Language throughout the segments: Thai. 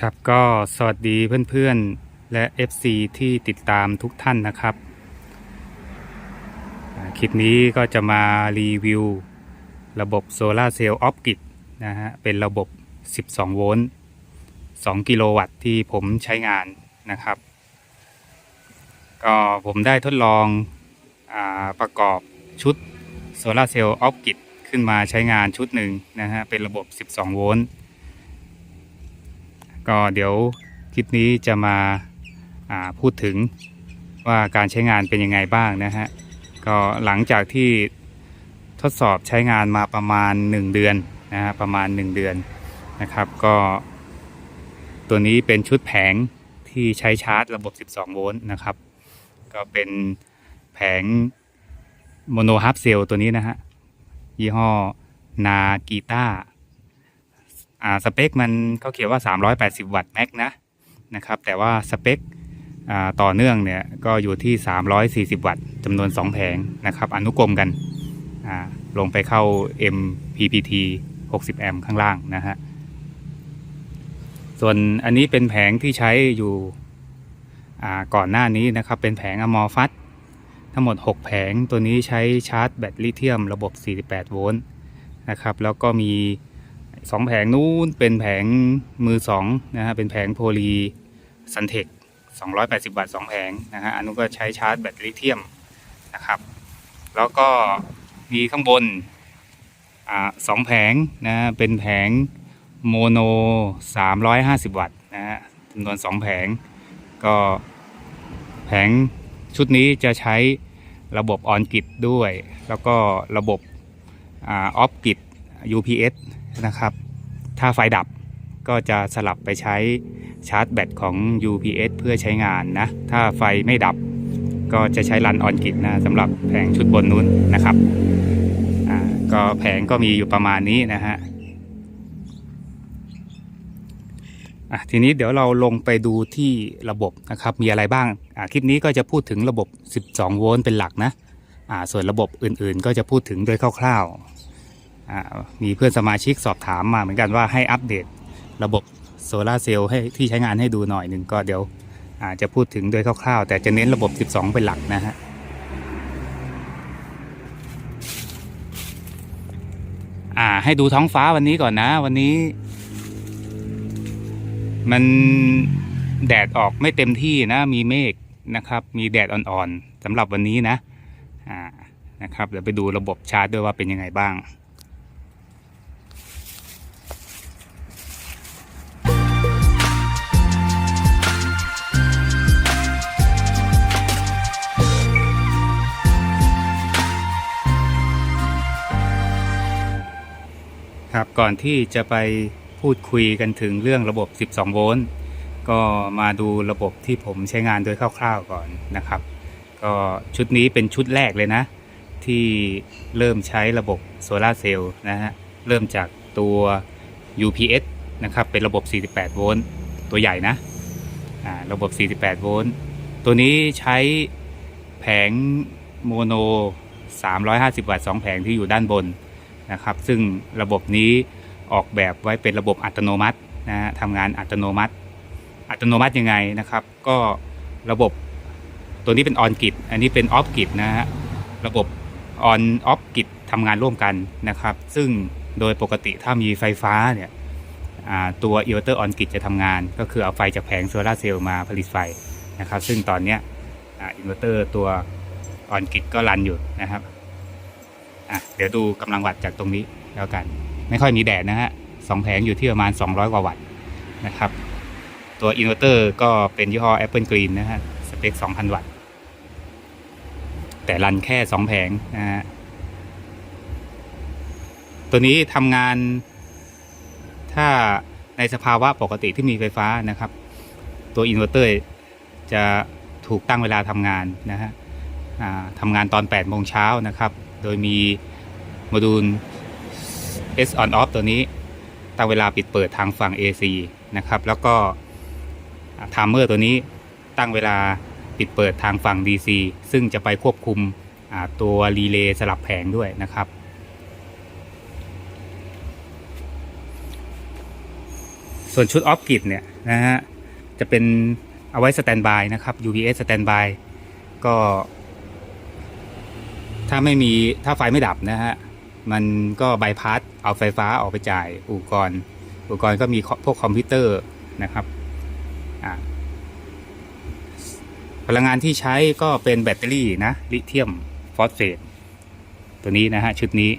ครับก็สวัสดีเพื่อนๆและ FC ที่ติดตามทุกท่านนะครับ คลิปนี้ก็จะมารีวิว ระบบโซลาเซลล์ออฟกิดนะฮะเป็นระบบ 12 โวลต์2กิโลวัตต์ที่ผมใช้งานนะครับ ก็ผมได้ทดลองอประกอบชุดโซลาเซลล์ออฟกิดขึ้นมาใช้งานชุดหนึ่งนะฮะเป็นระบบ 12 โวลต์ ก็เดี๋ยวคลิปนี้จะมาาพูดถึงว่าการใช้งานเป็นยังไงบ้างนะฮะ ก็หลังจากที่ทดสอบใช้งานมาประมาณ 1 เดือนนะฮะประมาณ 1 เดือนนะครับ ก็ ตัวนี้เป็นชุดแผงที่ใช้ชาร์จระบบ 12 โวลต์นะครับ ก็เป็นแผงโมโนฮับเซลตัวนี้นะฮะ ยี่ห้อนากีตา อ่าสเปคมันเขาเขียนว่า 380 วัตต์แม็กนะนะครับแต่ว่าสเปคอ่าต่อเนื่องเนี่ยก็อยู่ที่ 340 วัตต์จำนวน 2 แผงนะครับอนุกรมกันอ่าลงไปเข้า MPPT 60 แอมป์ข้างล่างนะฮะส่วนอันนี้เป็นแผงที่ใช้อยู่อ่าก่อนหน้านี้นะครับเป็นแผงอมอฟัตทั้งหมด 6 แผงตัวนี้ใช้ชาร์จแบตลิเธียมระบบ 48 โวลต์นะครับแล้วก็มี สองแผงนู้นเป็นแผงมือสองนะฮะเป็นแผงโพลีซันเทค280 วัตต์สองแผงนะฮะอันนู้นก็ใช้ชาร์จแบตลิเธียมนะครับ แล้วก็มีข้างบนอ่าสองแผงนะเป็นแผงโมโน 350 วัตต์นะฮะจำนวนสองแผง ก็แผงชุดนี้จะใช้ระบบออนกิดด้วย แล้วก็ระบบออฟกิด UPS นะครับ ถ้าไฟดับก็จะสลับไปใช้ชาร์จแบตของ UPS เพื่อใช้งานนะ ถ้าไฟไม่ดับก็จะใช้รันออนกิดนะสำหรับแผงชุดบนนู้นนะครับอ่าก็แผงก็มีอยู่ประมาณนี้นะฮะอะทีนี้เดี๋ยวเราลงไปดูที่ระบบนะครับ มีอะไรบ้างอ่าคลิปนี้ก็จะพูดถึงระบบ 12 โวลต์เป็นหลักนะอ่าส่วนระบบอื่นๆ ก็จะพูดถึงโดยคร่าวๆ มีเพื่อนสมาชิกสอบถามมาเหมือนกันว่าให้อัปเดตระบบโซลาเซลล์ให้ที่ใช้งานให้ดูหน่อยหนึ่งก็เดี๋ยวอาจจะพูดถึงโดยคร่าวๆ แต่จะเน้นระบบ 12 เป็นหลักนะฮะอ่าให้ดูท้องฟ้าวันนี้ก่อนนะ วันนี้ มันแดดออกไม่เต็มที่นะ มีเมฆนะครับ มีแดดอ่อนๆสำหรับวันนี้นะอ่านะครับเดี๋ยวไปดูระบบชาร์จด้วยว่าเป็นยังไงบ้าง ครับก่อนที่จะไปพูดคุยกันถึงเรื่องระบบ 12 โวลต์ก็มาดูระบบที่ผมใช้งานโดยคร่าวๆก่อนนะครับ ก็ชุดนี้เป็นชุดแรกเลยนะ ที่เริ่มใช้ระบบโซลาเซลล์นะฮะเริ่มจากตัว UPS นะครับเป็นระบบ 48 โวลต์ตัวใหญ่นะอ่าระบบ 48 โวลต์ตัวนี้ใช้แผงโมโน 350 วัตต์ 2 แผงที่อยู่ด้านบน นะครับ ซึ่งระบบนี้ออกแบบไว้เป็นระบบอัตโนมัตินะฮะทำงานอัตโนมัติ อัตโนมัติยังไงนะครับ ก็ระบบตัวนี้เป็นออนกิดอันนี้เป็นออฟกิดนะฮะระบบออนออฟกิดทำงานร่วมกันนะครับ ซึ่งโดยปกติถ้ามีไฟฟ้าเนี่ยตัวอินเวอร์เตอร์ออนกิดจะทำงาน ก็คือเอาไฟจากแผงโซลาร์เซลล์มาผลิตไฟนะครับ ซึ่งตอนนี้อินเวอร์เตอร์ตัวออนกิดก็รันอยู่นะครับ อะเดี๋ยวดูกำลังวัตต์จากตรงนี้แล้วกัน ไม่ค่อยมีแดดนะฮะสองแผงอยู่ที่ประมาณ 200 กว่าวัตต์นะครับ ตัวอินเวอร์เตอร์ก็เป็นยี่ห้อ Apple Green นะฮะสเปค 2,000 วัตต์ แต่รันแค่ 2 แผงนะฮะตัวนี้ทำงาน ถ้าในสภาวะปกติที่มีไฟฟ้านะครับ ตัวอินเวอร์เตอร์จะถูกตั้งเวลาทำงานนะฮะทำงานตอน 8 โมงเช้านะครับ โดยมีโมดูล S on off ตัวนี้ตั้งเวลาปิดเปิดทางฝั่ง AC นะครับ แล้วก็ไทม์เมอร์ตัวนี้ตั้งเวลาปิดเปิดทางฝั่ง DC ซึ่งจะไปควบคุมตัวรีเลย์สลับแผงด้วยนะครับ ส่วนชุดออฟกิดเนี่ยนะฮะจะเป็นเอาไว้สแตนบายนะครับ UPS สแตนบายก็ ถ้าไม่มีถ้าไฟไม่ดับนะฮะ มันก็บายพาสเอาไฟฟ้าออกไปจ่ายอุปกรณ์ อุปกรณ์ก็มีพวกคอมพิวเตอร์นะครับพลังงานที่ใช้ก็เป็นแบตเตอรี่นะ ลิเธียมฟอสเฟตตัวนี้นะฮะ ชุดนี้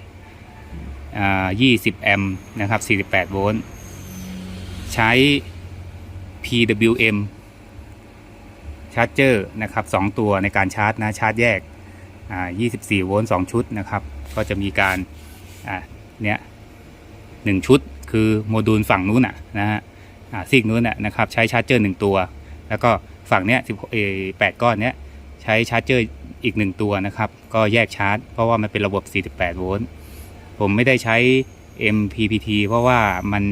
20 แอมป์นะครับ 48 โวลต์ ใช้ PWM ชาร์จเจอร์นะครับ 2 ตัวในการชาร์จนะ ชาร์จแยก 24 โวลต์ 2 ชุดนะครับ ก็จะมีการเนี้ยหนึ่งชุดคือโมดูลฝั่งนู้นนะนะฮะซีกนู้นนะครับใช้ชาร์จเจอร์หนึ่งตัว แล้วก็ฝั่งเนี้ย10เอแปดก้อนเนี้ยใช้ชาร์จเจอร์อีกหนึ่งตัวนะครับ ก็แยกชาร์จ เพราะว่ามันเป็นระบบ 48 โวลต์ ผมไม่ได้ใช้ MPPT เพราะว่ามัน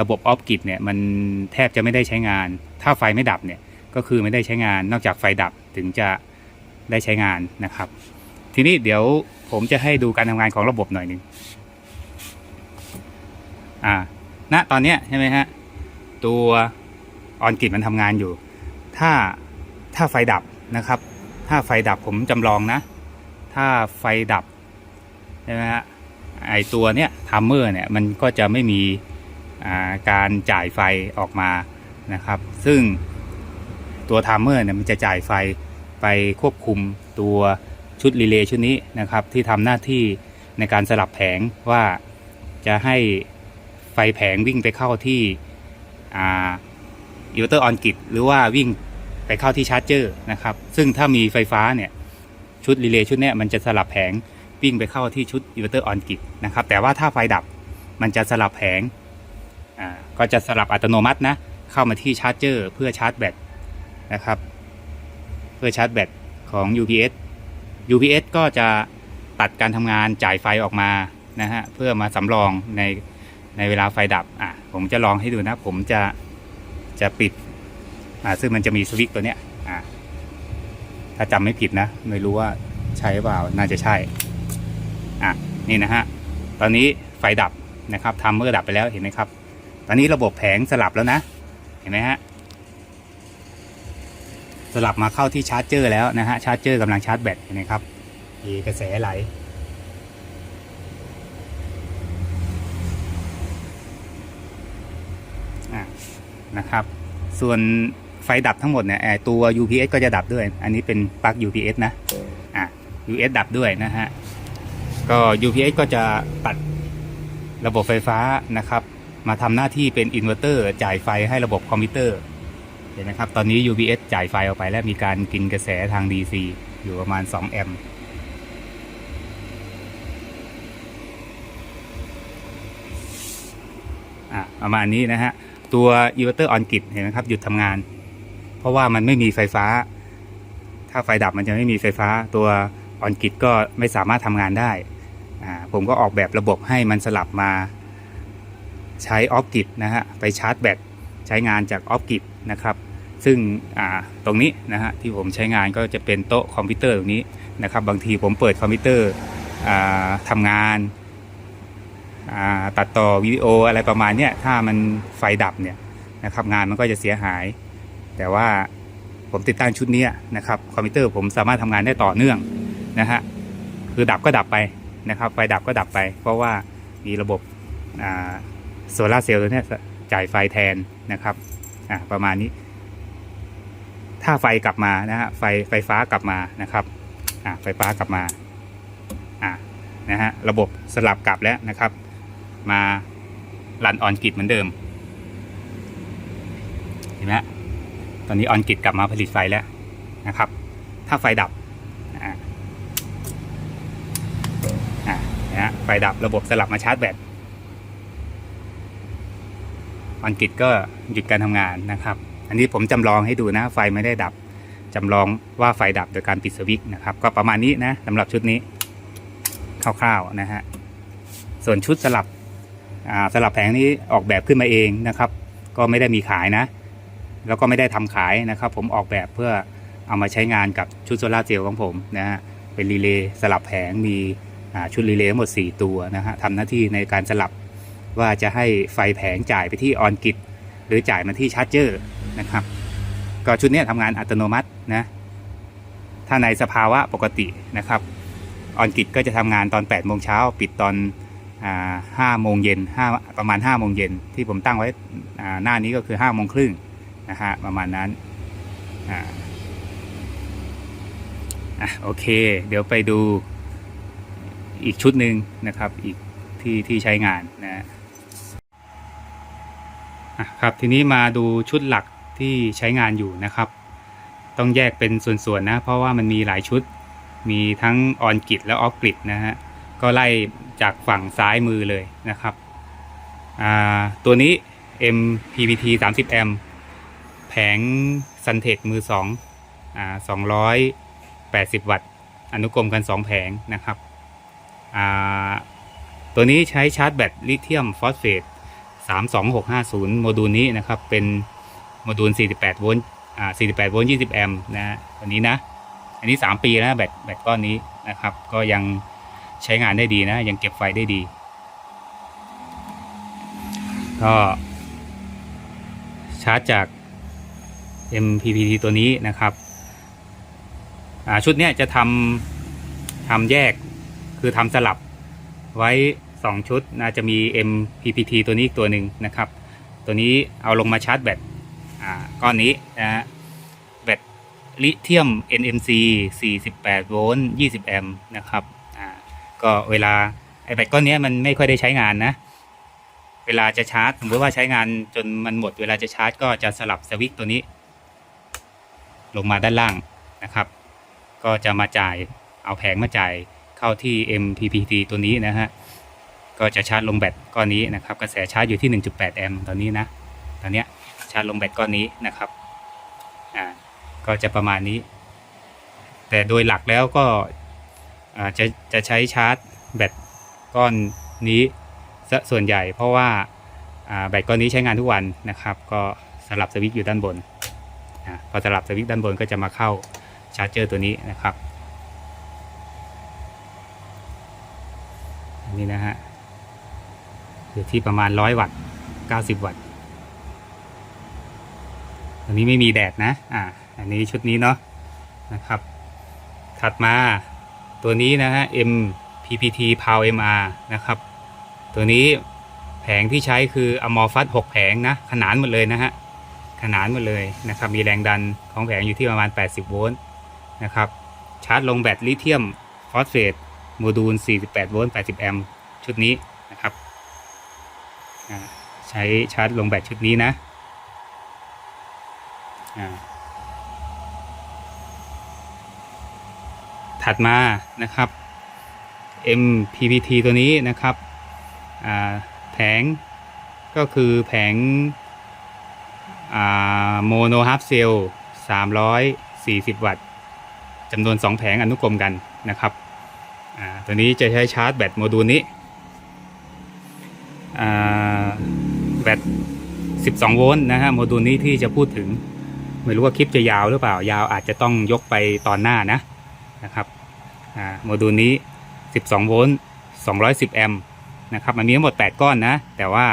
ระบบออฟกิดเนี่ยมันแทบจะไม่ได้ใช้งาน ถ้าไฟไม่ดับเนี่ยก็คือไม่ได้ใช้งานนอกจากไฟดับถึงจะ ได้ใช้งานนะครับ ทีนี้เดี๋ยวผมจะให้ดูการทำงานของระบบหน่อยหนึ่งอ่าณตอนนี้ใช่ไหมฮะตัวออนกิดมันทำงานอยู่ ถ้าถ้าไฟดับนะครับ ถ้าไฟดับผมจำลองนะ ถ้าไฟดับใช่ไหมฮะไอตัวเนี้ยทัมเมอร์เนี่ยมันก็จะไม่มีาการจ่ายไฟออกมานะครับ ซึ่งตัวทัมเมอร์เนี่ยมันจะจ่ายไฟ ไปควบคุมตัวชุดรีเลย์ชุดนี้นะครับ ที่ทำหน้าที่ในการสลับแผงว่าจะให้ไฟแผงวิ่งไปเข้าที่อินเวอร์เตอร์ออนกิดหรือว่าวิ่งไปเข้าที่ชาร์จเจอร์นะครับ ซึ่งถ้ามีไฟฟ้าเนี่ยชุดรีเลย์ชุดนี้มันจะสลับแผงวิ่งไปเข้าที่ชุดอินเวอร์เตอร์ออนกิดนะครับ แต่ว่าถ้าไฟดับมันจะสลับแผงก็จะสลับอัตโนมัตินะเข้ามาที่ชาร์จเจอร์เพื่อชาร์จแบตนะครับ เพื่อชาร์จแบตของ UPS UPS ก็จะตัดการทำงานจ่ายไฟออกมานะฮะเพื่อมาสำรองในในเวลาไฟดับอะผมจะลองให้ดูนะ ผมจะจะปิดอ่าซึ่งมันจะมีสวิตช์ตัวเนี้ยอ่าถ้าจำไม่ผิดนะ ไม่รู้ว่าใช่หรือเปล่าน่าจะใช่อะนี่นะฮะตอนนี้ไฟดับนะครับทัมเมอร์ดับไปแล้วเห็นไหมครับ ตอนนี้ระบบแผงสลับแล้วนะ เห็นไหมฮะ สลับมาเข้าที่ชาร์จเจอร์แล้วนะฮะชาร์จเจอร์กำลังชาร์จแบตเห็นไหมครับมีกระแสไหลนะครับ ส่วนไฟดับทั้งหมดเนี่ยตัว UPS ก็จะดับด้วย อันนี้เป็นปลั๊ก UPS นะอะ UPS ดับด้วยนะฮะ ก็ UPS ก็จะตัดระบบไฟฟ้านะครับ มาทำหน้าที่เป็นอินเวอร์เตอร์จ่ายไฟให้ระบบคอมพิวเตอร์ ห็นไหมครับ ตอนนี้ UPS จ่ายไฟออกไปแล้วมีการกินกระแสทาง DC อยู่ประมาณ 2 แอมป์อะประมาณนี้นะฮะ ตัว inverter on grid เห็นไหมครับ หยุดทำงาน เพราะว่ามันไม่มีไฟฟ้า ถ้าไฟดับมันจะไม่มีไฟฟ้า ตัว on grid ก็ไม่สามารถทำงานได้อ่าผมก็ออกแบบระบบให้มันสลับมาใช้ off grid นะฮะ ไปชาร์จแบตใช้งานจาก off grid นะครับ ซึ่งตรงนี้นะฮะที่ผมใช้งานก็จะเป็นโต๊ะคอมพิวเตอร์ตรงนี้นะครับ บางทีผมเปิดคอมพิวเตอร์ทำงานาตัดต่อวิดีโออะไรประมาณนี้ถ้ามันไฟดับเนี่ยนะครับงานมันก็จะเสียหาย แต่ว่าผมติดตั้งชุดนี้นะครับคอมพิวเตอร์ผมสามารถทำงานได้ต่อเนื่องนะฮะคือดับก็ดับไปนะครับไฟดับก็ดับไป เพราะว่ามีระบบโซลาร์เซลล์ตัวนี้จ่ายไฟแทนนะครับประมาณนี้ ถ้าไฟกลับมานะฮะไฟไฟฟ้ากลับมานะครับอ่าไฟฟ้ากลับมาอ่านะฮะระบบสลับกลับแล้วนะครับ มารันออนกิดเหมือนเดิมเห็นไหมตอนนี้ออนกิดกลับมาผลิตไฟแล้วนะครับ ถ้าไฟดับอ่าอ่านะฮะไฟดับระบบสลับมาชาร์จแบตออนกิดก็หยุดการทำงานนะครับ อันนี้ผมจำลองให้ดูนะ ไฟไม่ได้ดับจำลองว่าไฟดับโดยการปิดสวิตช์นะครับ ก็ประมาณนี้นะสำหรับชุดนี้คร่าวๆนะฮะส่วนชุดสลับสลับแผงนี้ออกแบบขึ้นมาเองนะครับ ก็ไม่ได้มีขายนะ แล้วก็ไม่ได้ทำขายนะครับ ผมออกแบบเพื่อเอามาใช้งานกับชุดโซลาเซลล์ของผมนะฮะเป็นรีเลย์สลับแผงมีชุดรีเลย์ทั้งหมด 4 ตัวนะฮะทำหน้าที่ในการสลับว่าจะให้ไฟแผงจ่ายไปที่ออนกิดหรือจ่ายมาที่ชาร์จเจอร์ นะครับ ก็ชุดนี้ทำงานอัตโนมัตินะถ้าในสภาวะปกตินะครับออนกิจก็จะทำงานตอน8โมงเช้าปิดตอนห้าโมงเย็นห้าประมาณ5โมงเย็นที่ผมตั้งไว้หน้านี้ก็คือ5โมงครึ่งนะฮะประมาณนั้นอะโอเค เดี๋ยวไปดูอีกชุดหนึ่งนะครับอีกที่ที่ใช้งานนะะครับทีนี้มาดูชุดหลัก ที่ใช้งานอยู่นะครับ ต้องแยกเป็นส่วนๆนะ เพราะว่ามันมีหลายชุด มีทั้งออนกิ d และออฟกริดนะฮะ ก็ไล่จากฝั่งซ้ายมือเลยนะครับ ตัวนี้ MPPT 30 a m แผง Suntech มือ2อ่า280 วัตต์ อนุกรมกัน 2 แผงนะครับ ตัวนี้ใช้ชาร์จแบตลิเธียมฟอสเฟต32650 โมดูลนี้นะครับ เป็น โมดูล 48 โวลต์ อ่า 48 โวลต์ 20 แอมป์นะตัวนี้นะ อันนี้ 3 ปีแล้วแบต แบตก้อนนี้นะครับ ก็ยังใช้งานได้ดีนะ ยังเก็บไฟได้ดี ก็ชาร์จจาก MPPT ตัวนี้นะครับ อ่า ชุดเนี้ยจะทำทำแยก คือทำสลับไว้ 2 ชุดนะจะมี MPPT ตัวนี้อีกตัวหนึ่งนะครับ ตัวนี้เอาลงมาชาร์จแบต ก้อนนี้นะฮะแบตลิเธียม NMC 48 โวลต์ 20 แอมป์นะครับอ่าก็เวลาไอแบตก้อนนี้มันไม่ค่อยได้ใช้งานนะ เวลาจะชาร์จสมมติว่าใช้งานจนมันหมดเวลาจะชาร์จก็จะสลับสวิตตัวนี้ ลงมาด้านล่างนะครับ ก็จะมาจ่ายเอาแผงมาจ่ายเข้าที่ MPPT ตัวนี้นะฮะก็จะชาร์จลงแบตก้อนนี้นะครับ กระแสชาร์จอยู่ที่ 1.8 แอมป์ตอนนี้นะ ตอนเนี้ยาร์จลงแบตก้อนนี้นะครับอ่าก็จะประมาณนี้ แต่โดยหลักแล้วก็อ่าจะจะใช้ชาร์จแบตก้อนนี้ส่วนใหญ่เพราะว่าอ่าแบตก้อนนี้ใช้งานทุกวันนะครับ ก็สลับสวิตช์อยู่ด้านบนอ่าพอสลับสวิตช์ด้านบนก็จะมาเข้าชาร์จเจอร์ตัวนี้นะครับนนี้นะฮะอยู่ที่ประมาณ 100 วัตต์ 90 วัตต์ อันนี้ไม่มีแดดนะ อ่า อันนี้ชุดนี้เนาะนะครับ ถัดมาตัวนี้นะฮะ MPPT Power MR นะครับ ตัวนี้แผงที่ใช้คือ Amorphous 6แผงนะ ขนานหมดเลยนะฮะ ขนานหมดเลยนะครับ มีแรงดันของแผงอยู่ที่ประมาณ 80 โวลต์นะครับ ชาร์จลงแบตลิเธียมฟอสเฟตโมดูล 48 โวลต์ 80 แอมป์ชุดนี้นะครับ ใช้ชาร์จลงแบตชุดนี้นะ ถัดมานะครับ MPPT ตัวนี้นะครับแผงก็คือแผงโมโนฮาร์ฟเซล340 วัตต์จำนวน 2 แผงอนุกรมกันนะครับตัวนี้จะใช้ชาร์จแบตโมดูลนี้แบต 12 โวลต์นะฮะโมดูลนี้ที่จะพูดถึง ไม่รู้ว่าคลิปจะยาวหรือเปล่า ยาวอาจจะต้องยกไปตอนหน้านะนะครับโมดูลนี้ 12 โวลต์ 210 แอมป์นะครับ มันมีทั้งหมด 8 ก้อนนะ แต่ว่า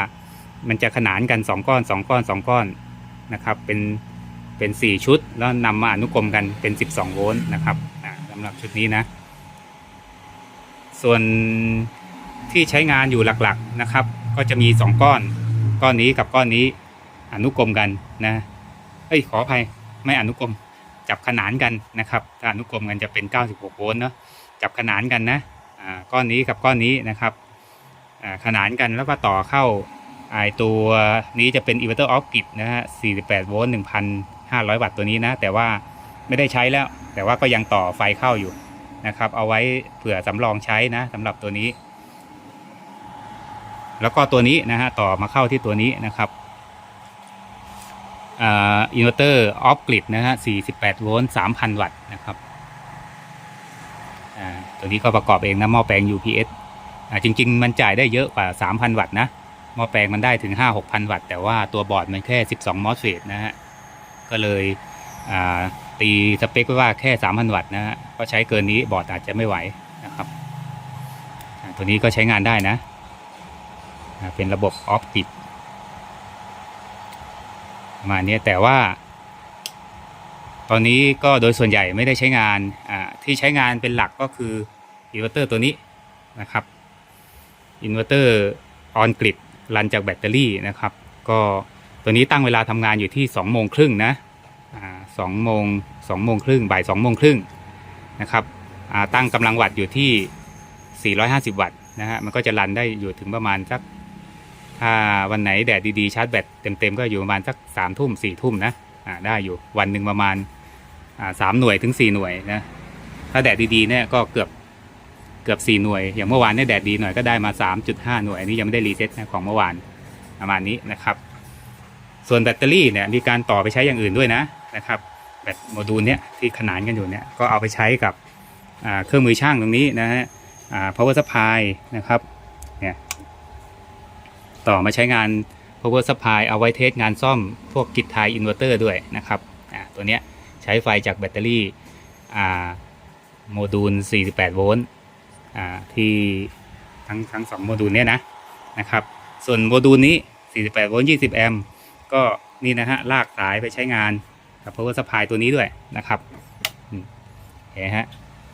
มันจะขนานกัน 2 ก้อน 2 ก้อน 2 ก้อนนะครับ เป็นเป็น 4 ชุด แล้วนำมาอนุกรมกันเป็น 12 โวลต์นะครับสำหรับชุดนี้นะ ส่วนที่ใช้งานอยู่หลักๆนะครับ ก็จะมี 2 ก้อน ก้อนนี้กับก้อนนี้อนุกรมกันนะ เอ้ยขออภัยไม่อนุกรมจับขนานกันนะครับถ้าอนุกรมกันจะเป็น 96 โวลต์เนาะจับขนานกันนะอ่าก้อนนี้กับก้อนนี้นะครับอ่าขนานกันแล้วก็ต่อเข้าไอตัวนี้จะเป็น inverter off grid นะฮะ 48 โวลต์ 1,500 วัตต์ตัวนี้นะ แต่ว่าไม่ได้ใช้แล้ว แต่ว่าก็ยังต่อไฟเข้าอยู่นะครับ เอาไว้เผื่อสำรองใช้นะสำหรับตัวนี้ แล้วก็ตัวนี้นะฮะต่อมาเข้าที่ตัวนี้นะครับ อินเวอร์เตอร์ออฟกริดนะฮะ 48 โวลต์ 3,000 วัตต์นะครับตัวนี้ก็ประกอบเองนะหม้อแปลง UPS อ่าจริง ๆ มันจ่ายได้เยอะกว่า 3,000 วัตต์นะหม้อแปลงมันได้ถึง 5-6,000 วัตต์ แต่ว่าตัวบอร์ดมันแค่ 12 มอสเฟตนะฮะ ก็เลยตีสเปคไว้ว่าแค่ 3,000 วัตต์นะฮะ ก็ใช้เกินนี้บอร์ดอาจจะไม่ไหวนะครับตัวนี้ก็ใช้งานได้นะ เป็นระบบออฟติด มาณนี้ยแต่ว่า ตอนนี้ก็โดยส่วนใหญ่ไม่ได้ใช้งานอ่าที่ใช้งานเป็นหลักก็คืออินเวอร์เตอร์ตัวนี้นะครับอินเวอร์เตอร์ออนกริดรันจากแบตเตอรี่นะครับ ก็ตัวนี้ตั้งเวลาทำงานอยู่ที่2โมงครึ่งนะอ่าสองโมงสองโมงครึ่งบ่าย2โมงครึ่งนะครับอ่าตั้งกำลังวัตต์อยู่ที่ 450 วัตต์นะฮะมันก็จะรันได้อยู่ถึงประมาณสัก ถ้าวันไหนแดดดีๆชาร์จแบตเต็มๆก็อยู่ประมาณสักสามทุ่มสี่ทุ่มนะอ่าได้อยู่วันหนึ่งประมาณอ่าสามหน่วยถึงสี่หน่วยนะถ้าแดดดีๆเนี่ยก็เกือบเกือบสี่หน่วย อย่างเมื่อวานเนี่ยแดดดีหน่อยก็ได้มาสามจุดห้าหน่วยอันนี้ยังไม่ได้รีเซ็ตนะของเมื่อวานประมาณนี้นะครับ ส่วนแบตเตอรี่เนี่ยมีการต่อไปใช้อย่างอื่นด้วยนะนะครับแบตโมดูลเนี่ยที่ขนานกันอยู่เนี่ยก็เอาไปใช้กับเครื่องมือช่างตรงนี้นะฮะอ่า power supply นะครับ ต่อมาใช้งาน power supply เอาไว้เทสงานซ่อมพวกกิจไทยอินเวอร์เตอร์ด้วยนะครับตัวเนี้ยใช้ไฟจากแบตเตอรี่โมดูล 48 โวลต์ที่ทั้งทั้งสองโมดูลเนี้ยนะนะครับ ส่วนโมดูลนี้ 48 โวลต์ 20 แอมป์ก็นี่นะฮะลากสายไปใช้งานกับ power supply ตัวนี้ด้วยนะครับเห็นฮะ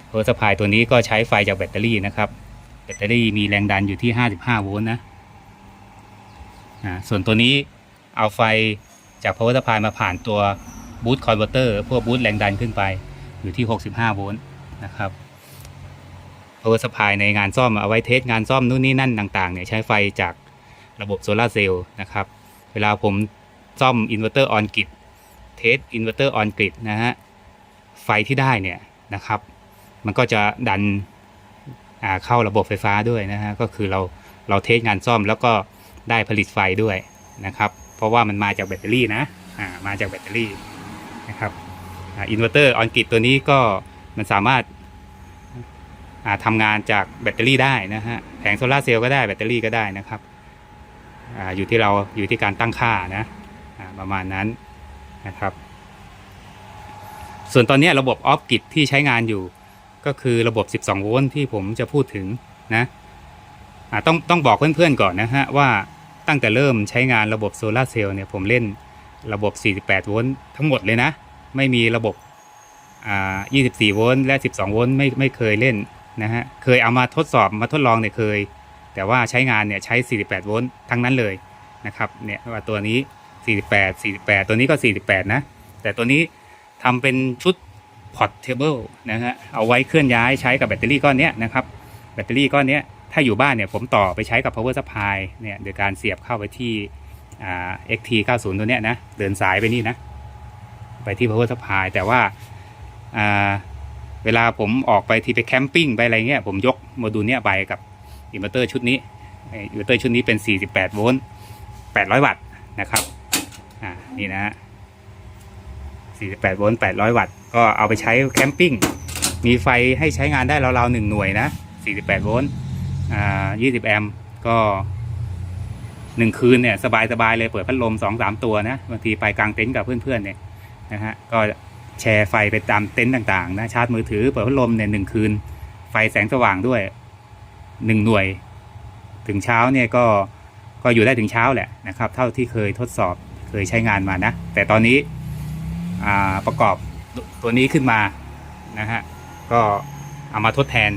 power supply ตัวนี้ก็ใช้ไฟจากแบตเตอรี่นะครับ แบตเตอรี่มีแรงดันอยู่ที่ 55 โวลต์นะ อ่าส่วนตัวนี้เอาไฟจาก power supply มาผ่านตัว boost converter พวก boost แรงดันขึ้นไปอยู่ที่ 65 โวลต์นะครับ power supply ในงานซ่อมเอาไว้เทสงานซ่อมนู่นนี่นั่นต่างๆเนี่ยใช้ไฟจากระบบโซลาร์เซลล์นะครับ เวลาผมซ่อม inverter on grid เทส inverter on grid นกริดนะฮะไฟที่ได้เนี่ยนะครับ มันก็จะดันเข้าระบบไฟฟ้าด้วยนะฮะก็คือเราเราเทสงานซ่อมแล้วก็ ได้ผลิตไฟด้วยนะครับ เพราะว่ามันมาจากแบตเตอรี่นะอ่ามาจากแบตเตอรี่นะครับอินเวอร์เตอร์ออนกิตตัวนี้ก็มันสามารถอ่าทำงานจากแบตเตอรี่ได้นะฮะแผงโซลาเซลล์ก็ได้แบตเตอรี่ก็ได้นะครับอ่าอยู่ที่เราอยู่ที่การตั้งค่านะอ่าประมาณนั้นนะครับ ส่วนตอนนี้ระบบออฟกิตที่ใช้งานอยู่ก็คือระบบ 12 โวลต์ที่ผมจะพูดถึงนะ ต้องต้องบอกเพื่อนๆก่อนนะฮะว่าตั้งแต่เริ่มใช้งานระบบโซลาเซลล์เนี่ยผมเล่นระบบ 48 โวลต์ทั้งหมดเลยนะ ไม่มีระบบ24 โวลต์และ 12 โวลต์ไม่ไม่เคยเล่นนะฮะเคยเอามาทดสอบมาทดลองเนี่ยเคย แต่ว่าใช้งานเนี่ยใช้ 48 โวลต์ทั้งนั้นเลยนะครับเนี่ยว่าตัวนี้ 48 48 ตัวนี้ก็ 48 นะ แต่ตัวนี้ทำเป็นชุด portable นะฮะเอาไว้เคลื่อนย้ายใช้กับแบตเตอรี่ก้อนเนี้ยนะครับแบตเตอรี่ก้อนเนี้ย ถ้าอยู่บ้านเนี่ยผมต่อไปใช้กับ power supply เนี่ยโดยการเสียบเข้าไปที่อ่า xt 90 ตัวเนี้ยนะ เดินสายไปนี่นะ ไปที่ power supply แต่ว่าเวลาผมออกไปที่ไปแคมปิ้งไปอะไรเงี้ยผมยกโมดูลเนี้ยไปกับอินเวอร์เตอร์ชุดนี้อินเวอร์เตอร์ชุดนี้เป็น 48 โวลต์ 800 วัตต์นะครับอ่านี่นะฮะ48 โวลต์ 800 วัตต์ ก็เอาไปใช้แคมปิ้ง มีไฟให้ใช้งานได้ราวๆหนึ่งหน่วยนะ 48 โวลต์ อ่า20 แอมป์ก็หนึ่งคืนเนี่ยสบายสบายเลยเปิดพัดลมสองสามตัวนะบางทีไปกลางเต็นท์กับเพื่อนๆเนี่ยนะฮะก็แชร์ไฟไปตามเต็นท์ต่างๆนะชาร์จมือถือเปิดพัดลมเนี่ยหนึ่งคืน ไฟแสงสว่างด้วยหนึ่งหน่วย ถึงเช้าเนี่ยก็ก็อยู่ได้ถึงเช้าแหละนะครับ เท่าที่เคยทดสอบเคยใช้งานมานะ แต่ตอนนี้อ่าประกอบตัวนี้ขึ้นมานะฮะก็เอามาทดแทน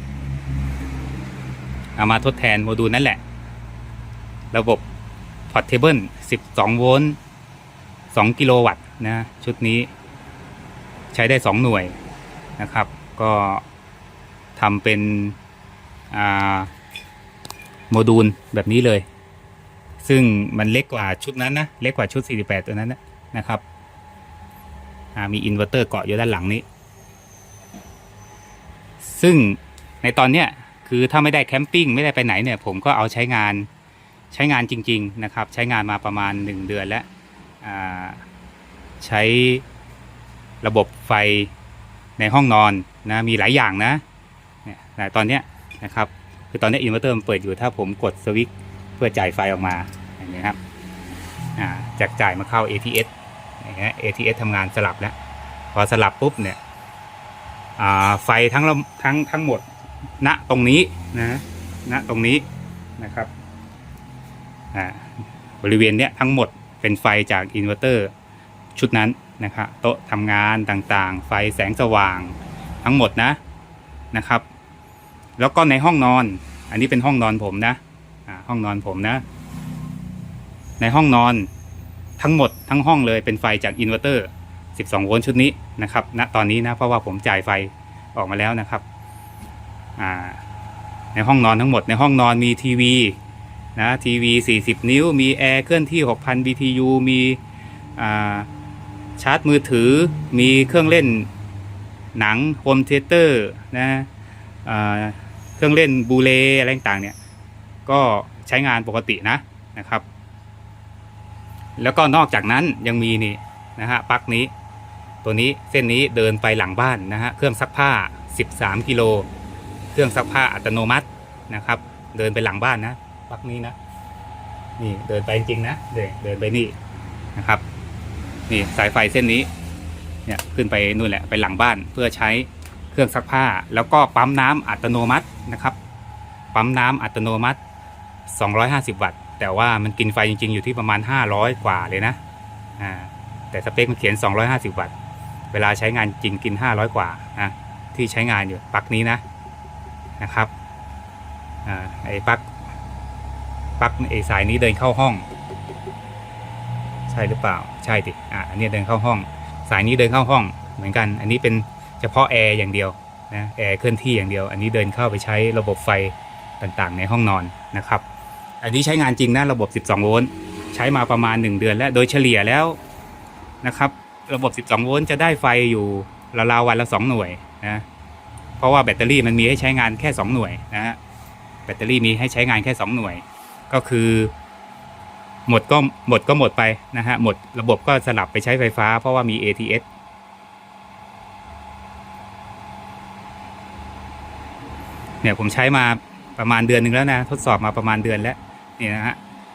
เอามาทดแทนโมดูลนั่นแหละ ระบบ Portable 12 โวลต์ 2 กิโลวัตต์นะ ชุดนี้ ใช้ได้ 2 หน่วยนะครับ ก็ทำเป็นโมดูลแบบนี้เลย ซึ่งมันเล็กกว่าชุดนั้นนะ เล็กกว่าชุด 48 ตัวนั้นนะนะครับมีอินเวอร์เตอร์เกาะอยู่ด้านหลังนี้ ซึ่งในตอนเนี้ย คือถ้าไม่ได้แคมปิ้งไม่ได้ไปไหนเนี่ยผมก็เอาใช้งานใช้งานจริงๆนะครับใช้งานมาประมาณ 1 เดือนแล้วใช้ระบบไฟในห้องนอนนะมีหลายอย่างนะเนี่ยแต่ตอนเนี้ยนะครับคือตอนนี้อินเวอร์เตอร์มันเปิดอยู่ถ้าผมกดสวิตช์เพื่อจ่ายไฟออกมาอย่างนี้ครับจากจ่ายมาเข้า ATS อย่างเงี้ย ATS ทำงานสลับแล้ว พอสลับปุ๊บเนี่ยไฟทั้งทั้งทั้งหมด ณตรงนี้นะณตรงนี้นะครับบริเวณเนี้ยทั้งหมดเป็นไฟจากอินเวอร์เตอร์ชุดนั้นนะครับโต๊ะทำงานต่างๆ ไฟแสงสว่างทั้งหมดนะนะครับ แล้วก็ในห้องนอน อันนี้เป็นห้องนอนผมนะห้องนอนผมนะ ในห้องนอนทั้งหมดทั้งห้องเลยเป็นไฟจากอินเวอร์เตอร์ 12 โวลต์ชุดนี้นะครับณตอนนี้นะเพราะว่าผมจ่ายไฟออกมาแล้วนะครับ ในห้องนอนทั้งหมดในห้องนอนมีทีวีนะทีวี 40 นิ้ว มีแอร์เคลื่อนที่ 6,000 BTU มีชาร์จมือถือ มีเครื่องเล่นหนังโฮมเทเตอร์นะเครื่องเล่นบูเลอะไรต่างเนี่ยก็ใช้งานปกตินะนะครับ แล้วก็นอกจากนั้นยังมีนี่นะฮะปลั๊กนี้ ตัวนี้เส้นนี้เดินไปหลังบ้านนะฮะเครื่องซักผ้า 13 กิโล เครื่องซักผ้าอัตโนมัตินะครับ เดินไปหลังบ้านนะปักนี้นะ นี่เดินไปจริงนะเดินเดินไปนี่นะครับ นี่สายไฟเส้นนี้ เนี่ยขึ้นไปนู่นแหละไปหลังบ้านเพื่อใช้เครื่องซักผ้า แล้วก็ปั๊มน้ำอัตโนมัตินะครับ ปั๊มน้ำอัตโนมัติ 250 วัตต์ แต่ว่ามันกินไฟจริง ๆ อยู่ที่ประมาณ 500 กว่าเลยนะอ่าแต่สเปคมันเขียน 250 วัตต์ เวลาใช้งานจริงกิน 500 กว่านะที่ใช้งานอยู่ปักนี้นะ นะครับอไอ้ปลั๊กปลั๊กไอ้สายนี้เดินเข้าห้อง ใช่หรือเปล่าใช่ดิอ่าอันนี้เดินเข้าห้อง สายนี้เดินเข้าห้องเหมือนกัน อันนี้เป็นเฉพาะแอร์อย่างเดียวนะแอร์เคลื่อนที่อย่างเดียว อันนี้เดินเข้าไปใช้ระบบไฟต่างๆ ในห้องนอนนะครับ อันนี้ใช้งานจริงนะระบบ 12 โวลต์ใช้มาประมาณ 1 เดือนแล้วโดยเฉลี่ยแล้วนะครับ ระบบ 12 โวลต์จะได้ไฟอยู่ราวๆวันละ 2 หน่วยนะ ราะว่าแบตเตอรี่มันมีให้ใช้งานแค่ 2 หน่วยนะฮะแบตเตอรี่มีให้ใช้งานแค่ 2 หน่วย ก็คือ หมดก็หมดก็หมดไปนะฮะหมดระบบก็สลับไปใช้ไฟฟ้า เพราะว่ามี ATS เนี่ยผมใช้มาประมาณเดือนหนึ่งแล้วนะ ทดสอบมาประมาณเดือนแล้วนี่นะฮะ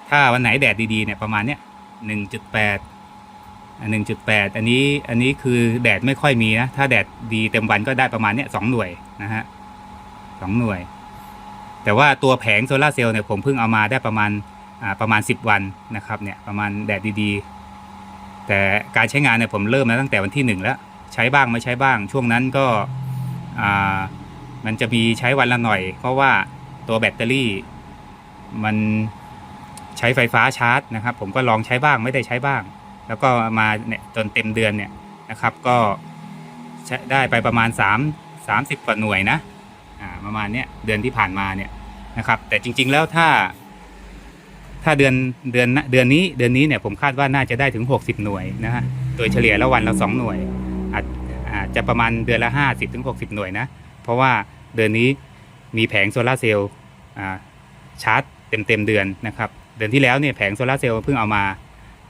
ถ้าวันไหนแดดดีๆเนี่ยประมาณเนี้ยหนึ่งจุดแปด หนึ่งจุดแปดอันนี้อันนี้คือแดดไม่ค่อยมีนะ ถ้าแดดดีเต็มวันก็ได้ประมาณเนี้ยสองหน่วยนะฮะสองหน่วย แต่ว่าตัวแผงโซลาเซลล์เนี่ยผมเพิ่งเอามาได้ประมาณอ่าประมาณสิบวันนะครับเนี่ยประมาณแดดดีๆ แต่การใช้งานเนี่ยผมเริ่มมาตั้งแต่วันที่หนึ่งแล้ว ใช้บ้างไม่ใช้บ้าง ช่วงนั้นก็อ่ามันจะมีใช้วันละหน่อย เพราะว่าตัวแบตเตอรี่มันใช้ไฟฟ้าชาร์จนะครับ ผมก็ลองใช้บ้างไม่ได้ใช้บ้าง แล้วก็มาเนี่ยจนเต็มเดือนเนี่ยนะครับ ก็ได้ไปประมาณ 3 30กว่าหน่วยนะอ่าประมาณเนี้ยเดือนที่ผ่านมาเนี่ยนะครับ แต่จริง ๆแล้วถ้า ถ้าเดือนเดือนเดือนนี้เดือนนี้เนี่ยผมคาดว่าน่าจะได้ถึง 60 หน่วยนะฮะโดยเฉลี่ยแล้ววันละ2หน่วยอาจอาจจะประมาณเดือนละ 50ถึง60 หน่วยนะ เพราะว่าเดือนนี้มีแผงโซลาเซลล์ชาร์จเต็มเต็มเดือนนะครับ เดือนที่แล้วเนี่ยแผงโซลาเซลล์เพิ่งเอามา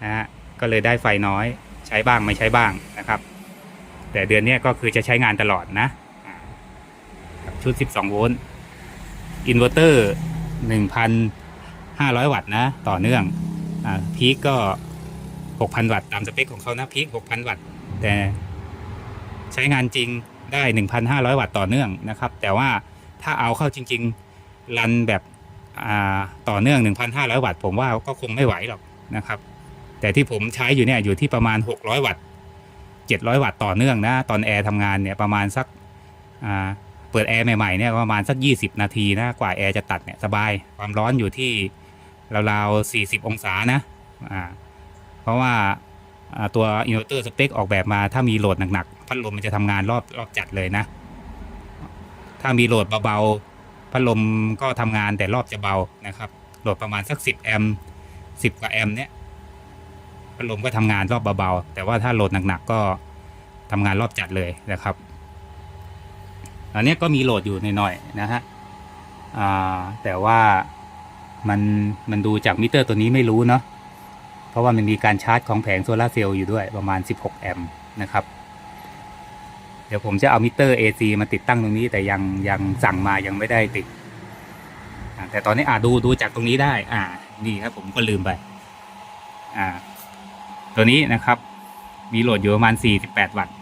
นะฮะ ก็เลยได้ไฟน้อย ใช้บ้างไม่ใช้บ้างนะครับ แต่เดือนนี้ก็คือจะใช้งานตลอดนะชุด 12 โวลต์อินเวอร์เตอร์ 1,500 วัตต์นะ ต่อเนื่องอพีคก็ 6,000 วัตต์ตามสเปคของเขานะพีค6,000 วัตต์ แต่ใช้งานจริงได้ 1,500 วัตต์ต่อเนื่องนะครับ แต่ว่าถ้าเอาเข้าจริง ๆ รันแบบต่อเนื่อง 1,500 วัตต์ผมว่าก็คงไม่ไหวหรอกนะครับ แต่ที่ผมใช้อยู่เนี่ยอยู่ที่ประมาณ 600 วัตต์ 700 วัตต์ต่อเนื่องนะ ตอนแอร์ทำงานเนี่ยประมาณสักเปิดแอร์ใหม่ๆเนี่ยประมาณสัก 20 นาทีนะกว่าแอร์จะตัดเนี่ยสบายความร้อนอยู่ที่ราวๆ40 องศานะเพราะว่าตัวอินเวอร์เตอร์สเปคออกแบบมาถ้ามีโหลดหนักๆพัดลมมันจะทำงานรอบรอบจัดเลยนะ ถ้ามีโหลดเบาๆพัดลมก็ทำงานแต่รอบจะเบานะครับโหลดประมาณสัก 10 แอมป์10 กว่าแอมป์เนี้ย พัดลมก็ทำงานรอบเบาๆ แต่ว่าถ้าโหลดหนักๆก็ทำงานรอบจัดเลยนะครับ อันนี้ก็มีโหลดอยู่หน่อยๆนะฮะแต่ว่ามันมันดูจากมิเตอร์ตัวนี้ไม่รู้เนาะ เพราะว่ามันมีการชาร์จของแผงโซลาร์เซลล์อยู่ด้วยประมาณ 16 แอมป์นะครับ เดี๋ยวผมจะเอามิเตอร์ AC มาติดตั้งตรงนี้แต่ยังยังสั่งมายังไม่ได้ติด แต่ตอนนี้อ่าดูดูจากตรงนี้ได้ อ่า นี่ครับผมก็ลืมไป อ่า ตัวนี้นะครับ มีโหลดอยู่ประมาณ 48 วัตต์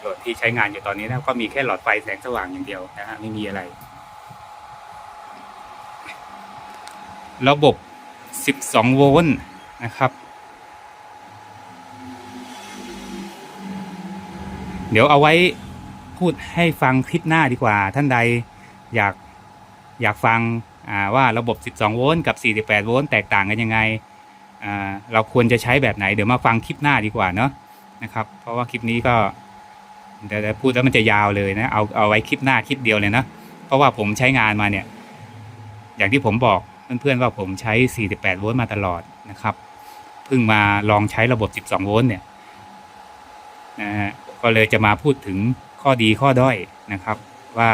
โหลดที่ใช้งานอยู่ตอนนี้นะก็มีแค่หลอดไฟแสงสว่างอย่างเดียวนะฮะไม่มีอะไร ระบบ 12 โวลต์นะครับ เดี๋ยวเอาไว้พูดให้ฟังคลิปหน้าดีกว่าท่านใดอยากอยากฟัง ว่าระบบ 12 โวลต์กับ 48 โวลต์แตกต่างกันยังไง เราควรจะใช้แบบไหน เดี๋ยวมาฟังคลิปหน้าดีกว่าเนาะนะครับ เพราะว่าคลิปนี้ก็เดี๋ยวพูดแล้วมันจะยาวเลยนะ เอาเอาไว้คลิปหน้าคลิปเดียวเลยนะ เพราะว่าผมใช้งานมาเนี่ย อย่างที่ผมบอกเพื่อนๆว่าผมใช้ 48 โวลต์มาตลอดนะครับ เพิ่งมาลองใช้ระบบ 12 โวลต์เนี่ยนะฮะก็เลยจะมาพูดถึงข้อดีข้อด้อยนะครับว่า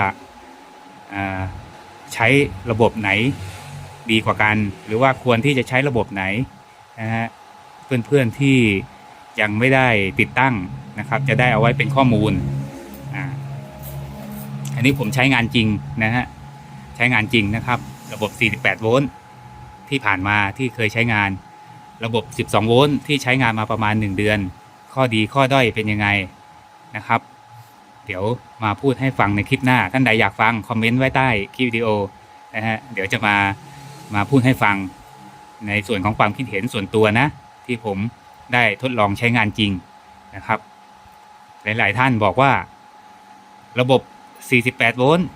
ใช้ระบบไหนดีกว่ากัน หรือว่าควรที่จะใช้ระบบไหนนะฮะเพื่อนๆที่ยังไม่ได้ติดตั้งนะครับ จะได้เอาไว้เป็นข้อมูลอ่าอันนี้ผมใช้งานจริงนะฮะใช้งานจริงนะครับ ระบบ 48 โวลต์ที่ผ่านมาที่เคยใช้งาน ระบบ 12 โวลต์ที่ใช้งานมาประมาณ 1 เดือน ข้อดีข้อด้อยเป็นยังไงนะครับ เดี๋ยวมาพูดให้ฟังในคลิปหน้า ท่านใดอยากฟังคอมเมนต์ไว้ใต้คลิปวิดีโอนะฮะเดี๋ยวจะมามาพูดให้ฟังในส่วนของความคิดเห็นส่วนตัวนะ ที่ผมได้ทดลองใช้งานจริงนะครับ หลาย ๆ ท่านบอกว่า ระบบ 48 โวลต์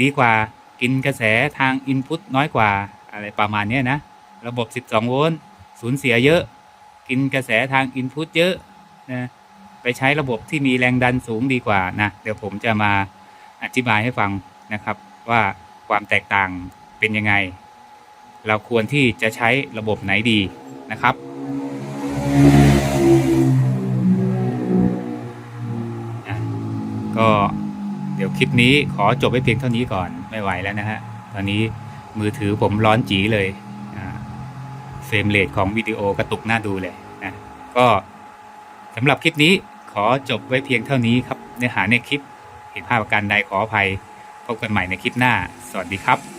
ดีกว่ากินกระแสทางอินพุตน้อยกว่าอะไรประมาณนี้นะ ระบบ 12 โวลต์สูญเสียเยอะ กินกระแสทางอินพุตเยอะนะ ไปใช้ระบบที่มีแรงดันสูงดีกว่านะเดี๋ยวผมจะมาอธิบายให้ฟังนะครับ ว่าความแตกต่างเป็นยังไง เราควรที่จะใช้ระบบไหนดีนะครับอะก็เดี๋ยวคลิปนี้ขอจบไว้เพียงเท่านี้ก่อนไม่ไหวแล้วนะฮะตอนนี้มือถือผมร้อนจีเลยอ่าเฟรมเรทของวิดีโอกระตุกหน้าดูเลยนะก็ สำหรับคลิปนี้ขอจบไว้เพียงเท่านี้ครับ เนื้อหาในคลิป เห็นภาพประการใดขออภัย พบกันใหม่ในคลิปหน้า สวัสดีครับ